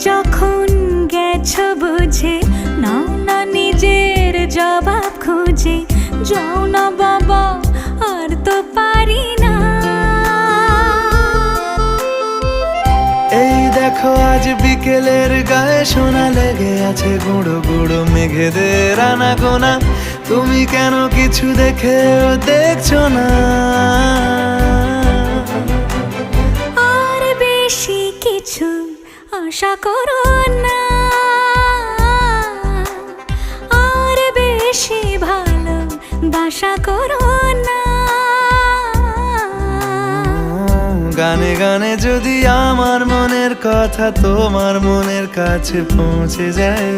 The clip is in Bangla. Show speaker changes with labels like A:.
A: যখন গেছো বুঝে নাও না নিজের জবাব খুঁজে যাও না বাবা আর তো পারি না।
B: এই দেখো আজ বিকেলের গায়ে সোনা লেগে আছে গুঁড়ো গুঁড়ো মেঘেদের আনা গোনা তুমি কেন কিছু দেখেও দেখছ না?
A: আর বেশি কিছু আশা করো না। আর বেশি ভালো বাসা করো
B: গানে গানে যদি আমার মনের কথা তোমার মনের কাছে পৌঁছে যায়